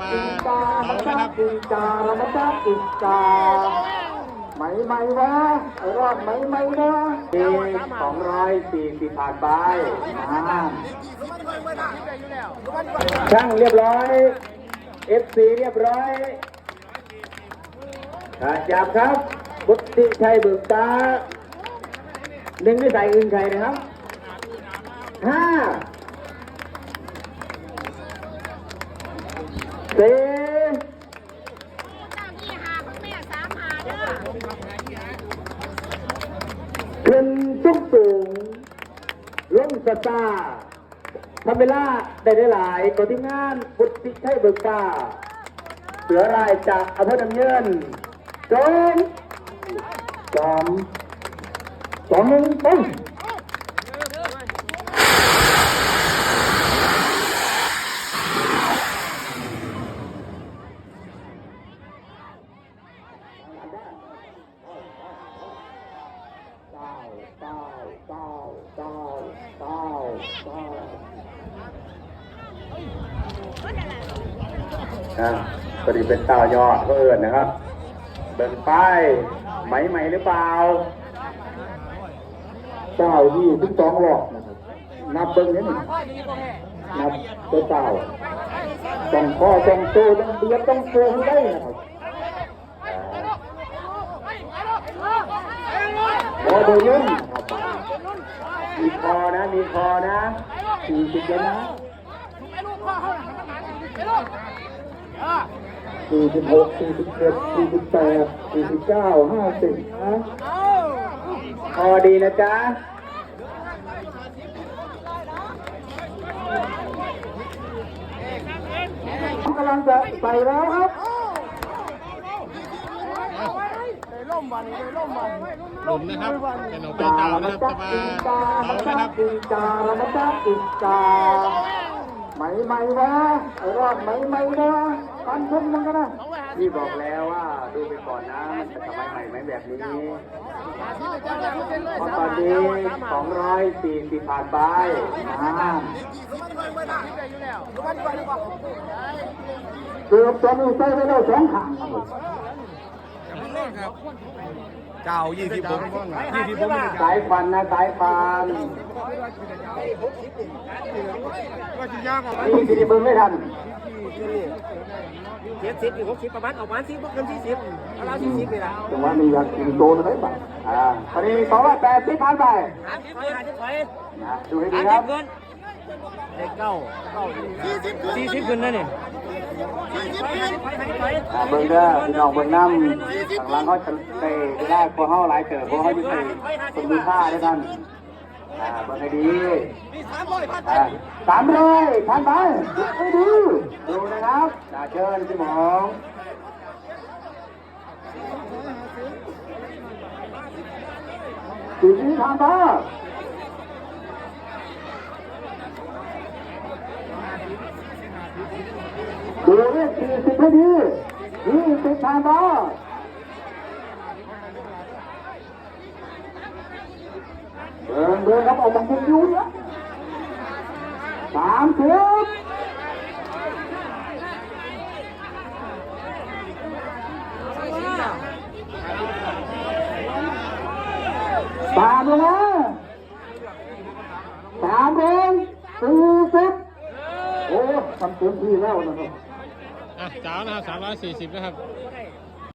มาจ้ากินจาเรามาจ้ากินจาไหมไหมวะไอ้รอดไหมไหมนะปีสองร้อยสี่สิบผ่านไปอ่าช่างเรียบร้อย FC เรียบร้อยจับครับบุตรชัยเบิกตาหนึ่งไม่ใส่อื่นใครนะครับห้า สี่ขึ้นสูงสูงลงสตาร์ทำเวลาได้หลายกว่าที่งานบุตรชัยเบิกตาเสือรายจากอำเภอดำเนินจงสองสองหนึ่งปุ้ง เก้าเก้าเก้าเก้าเก้าเก้า อ่าพอดีเป็นเต่ายอดก็เอิญนะครับ เบิ่งป้ายไหมไหมหรือเปล่าเก้ายี่สิบสองหลอกนะครับนับเบิ่งนี่นี่นับตัวเต่าต้องข้อต้องโตต้องเบียดต้องโตให้ได้นะครับพอโดยยุ่งนมีคอนะ มีคอนะสี่สิบเยนะ สี่สิบหกสี่สิบเจ็ดสี่สิบแปดสี่สิบเก้าห้าสิบนะพอดีนะจ๊ะกำลังจะใส่แล้วครับหลุมนะครับเป็นของเป็นเตานะครับจะมาเตานะครับกินจาเรามาจ้ากินจา ไหมไหมวะไอ้รอดไหมไหมนะกันทุ่มมันกันนะพี่บอกแล้วว่าดูไปก่อนนะมันจะสมัยใหม่ไหมแบบนี้เพราะตอนนี้สองร้อยสี่สิบผ่านไปอ่าเกือบจะมีใส่ไปแล้วสองขังครับผมเก้ายี่สิบผมยี่สิบผมสายควันนะสายควัน ก็จะยากกว่านี่สิริบึงไม่ทันเจ็ดสิบหรือหกสิบประมาณออกมาสิบเกินสี่สิบเอาเราสี่สิบนี่แหละจังหวะนี้อยากกินโตนะไหมบ้างอ่าตอนนี้สองร้อยแปดสิบผ่านไปหาที่ถอยหาที่ถอยนดูให้ดีครับเด็กเก้าสี่สิบขึ้นนะนี่ถอยหาที่ถอยอ่าเบิ้งเด้อพี่น้องเบิ้งน้ำหลังเขาจะเตะได้พวกเขาหลายเกิดพวกเขาจะเตะคนมีค่าได้ท่าน อ่าเบิ้งให้ดีอ่าสามร้อยผ่านไปให้ดีดูนะครับน่าเชิญพี่หมองสี่สิบผ่านไปดูเลขสี่สิบพอดียี่สิบผ่านมา เดินเดินครับออกมาเป็นยูเนี่ยสามสิบสามเลยนะสามเองสี่สิบโอ้ทำเต็มที่แล้วนะครับอะเจ้านะครับสามร้อยสี่สิบนะครับ